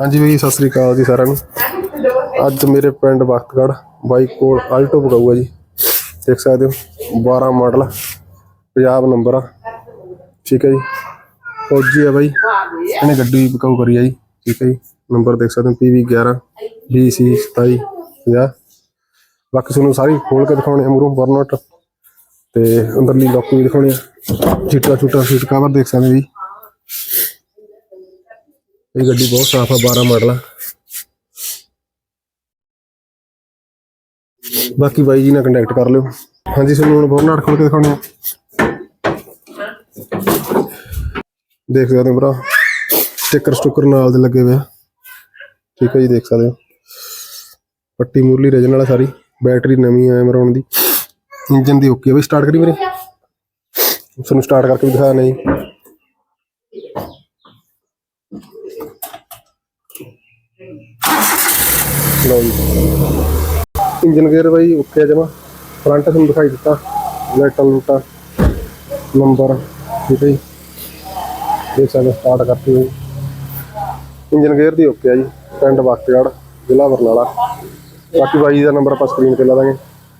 ਹਾਂਜੀ ਬਈ, ਸਤਿ ਸ੍ਰੀ ਅਕਾਲ ਜੀ ਸਾਰਿਆਂ ਨੂੰ। ਅੱਜ ਮੇਰੇ ਪਿੰਡ ਵਖਤਗੜ ਬਾਈਕ ਕੋਲ ਆਲਟੋ ਪਕਾਊਗਾ ਜੀ। ਦੇਖ ਸਕਦੇ ਹੋ 12 ਮਾਡਲ ਪੰਜਾਬ ਨੰਬਰ ਆ। ਠੀਕ ਹੈ ਜੀ। ਫੌਜੀ ਆ ਬਾਈ, ਇਹਨੇ ਗੱਡੀ ਵੀ ਪਕਾਊ ਕਰੀ ਆ ਜੀ। ਠੀਕ ਹੈ ਜੀ। ਨੰਬਰ ਦੇਖ ਸਕਦੇ ਹੋ PV 11 BC 27 50 ਬਾਕੀ ਤੁਹਾਨੂੰ ਸਾਰੀ ਖੋਲ ਕੇ ਦਿਖਾਉਣੇ ਆ ਮੂਰੋਂ ਵਰਨਟ। ਤੇ ਅੰਦਰਲੀ ਲੋਕ ਵੀ ਦਿਖਾਉਣੇ ਆ। ਚਿੱਟਾ ਚੁੱਟਾ ਸੀਟ ਕਵਰ ਦੇਖ ਸਕਦੇ ਹੋ ਜੀ। ਇਹ ਗੱਡੀ ਬਹੁਤ ਸਾਫ਼ ਆ 12 ਮਾਡਲ ਆ। ਬਾਕੀ ਬਾਈ ਜੀ ਨਾਲ ਕੰਟੈਕਟ ਕਰ ਲਿਓ। ਹਾਂਜੀ ਤੁਹਾਨੂੰ ਹੁਣ ਬੋਰਨਾਟ ਖੋਲ ਕੇ ਦਿਖਾਉਣੇ ਆ। ਦੇਖ ਸਕਦੇ ਹੋ ਭਰਾ। ਸਟicker ਸਟੁੱਕਰ ਨਾਲ ਦੇ ਲੱਗੇ ਹੋਏ ਆ। ਠੀਕ ਹੈ ਜੀ, ਦੇਖ ਸਕਦੇ ਹੋ। ਪੱਟੀ ਮੁਰਲੀ ਰਜਨ ਵਾਲਾ ਸਾਰੀ। ਬੈਟਰੀ ਨਵੀਂ ਆ ਐਮਰੌਨ ਦੀ। ਇੰਜਨ ਦੀ ਓਕੇ ਆ। ਬਈ ਸਟਾਰਟ ਕਰੀ ਵੀਰੇ। ਤੁਹਾਨੂੰ ਸਟਾਰਟ ਕਰਕੇ ਵੀ ਦਿਖਾ ਨਹੀਂ ਲਓ ਜੀ। ਇੰਜਨ ਗੇਅਰ ਬਾਈ ਓਕੇ ਆ ਜਮਾ। ਫਰੰਟ ਤੁਹਾਨੂੰ ਦਿਖਾਈ ਦਿੱਤਾ। ਲਾਈਟਾਂ ਲੂਟਾਂ ਨੰਬਰ ਠੀਕ ਹੈ ਜੀ। ਦੇਖ ਸਕਦੇ ਸਟਾਰਟ ਕਰਤੀ ਹੋਈ। ਇੰਜਨ ਗੇਅਰ ਦੀ ਓਕੇ ਆ ਜੀ। ਪਿੰਡ ਵਕਤਗੜ ਜ਼ਿਲ੍ਹਾ ਬਰਨਾਲਾ। ਬਾਕੀ ਬਾਈ ਦਾ ਨੰਬਰ ਆਪਾਂ ਸਕਰੀਨ ਤੇ ਲਾ ਦਾਂਗੇ।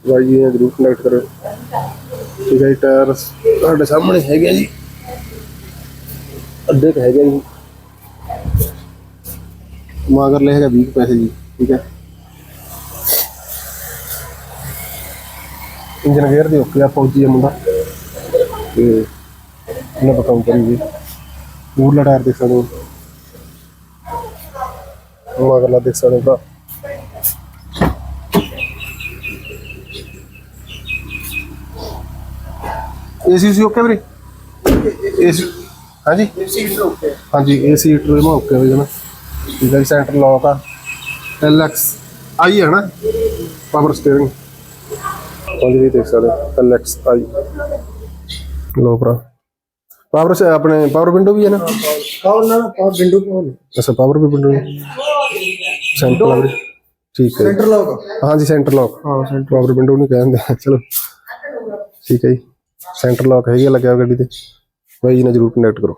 ਬਾਈ ਜੀ ਨਾਲ ਜਰੂਰ ਕੰਟੈਕਟ ਕਰਿਓ। ਠੀਕ ਹੈ ਜੀ ਟਾਇਰ ਤੁਹਾਡੇ ਸਾਹਮਣੇ ਹੈਗੇ ਆ ਜੀ। ਅੱਧੇ ਕੁ ਹੈਗੇ ਜੀ। ਮਗਰ ਲੈ ਹੈਗਾ 20 ਪੈਸੇ ਜੀ, ਠੀਕ ਹੈ। ਇੰਜਨ ਗੇਅਰ ਦੇ ਓਕੇ ਆ ਫੌਜੀ ਆ ਮੁੰਡਾ। ਤੇ ਇਹਨਾਂ ਬਕਾਉ ਕਰੀਏ ਮੂਰਲਾ ਟਾਇਰ ਦੇਖ ਸਕਦੇ ਹੋ। ਮਗਰਲਾ ਦੇਖ ਸਕਦੇ ਹੋ ਏਸੀ ਸੀ ਓਕੇ ਵੀਰੇ? ਏਸੀ ਹਾਂਜੀ? ਹਾਂਜੀ ਏਸੀ ਹੀਟਰ ਮਾ ਓਕੇ ਵੀ ਜਨਾ ਠੀਕ ਹੈ ਸੈਂਟਰ ਲੌਕ ਆ। ਐਲਐਕਸ ਆਈ ਹੈ ਨਾ? ਪਾਵਰ ਸਟੀਅਰਿੰਗ ਹਾਂਜੀ ਵੀ ਦੇਖ ਸਕਦੇ ਹੋ ਐਲਐਕਸ ਆਈ ਲੋ ਭਰਾ। ਪਾਵਰ ਸੇ ਆਪਣੇ ਪਾਵਰ ਵਿੰਡੋ ਵੀ ਹੈ ਨਾ? ਕੌਣ ਨਾ ਪਾਵਰ ਵਿੰਡੋ ਕੋਲ ਅੱਛਾ ਪਾਵਰ ਵੀ ਵਿੰਡੋ ਸੈਂਟਰ ਲੌਕ ਠੀਕ ਹੈ ਸੈਂਟਰ ਲੌਕ ਹਾਂਜੀ ਸੈਂਟਰ ਲੌਕ ਹਾਂ ਸੈਂਟਰ ਪਾਵਰ ਵਿੰਡੋ ਨਹੀਂ ਕਹਿੰਦੇ। ਚਲੋ। ਠੀਕ ਹੈ ਜੀ। ਸੈਂਟਰ ਲੌਕ ਹੈਗੀ ਲੱਗਿਆ ਗੱਡੀ ਤੇ। ਬਾਈ ਜੀ ਨਾਲ ਜਰੂਰ ਕੰਟੈਕਟ ਕਰੋ।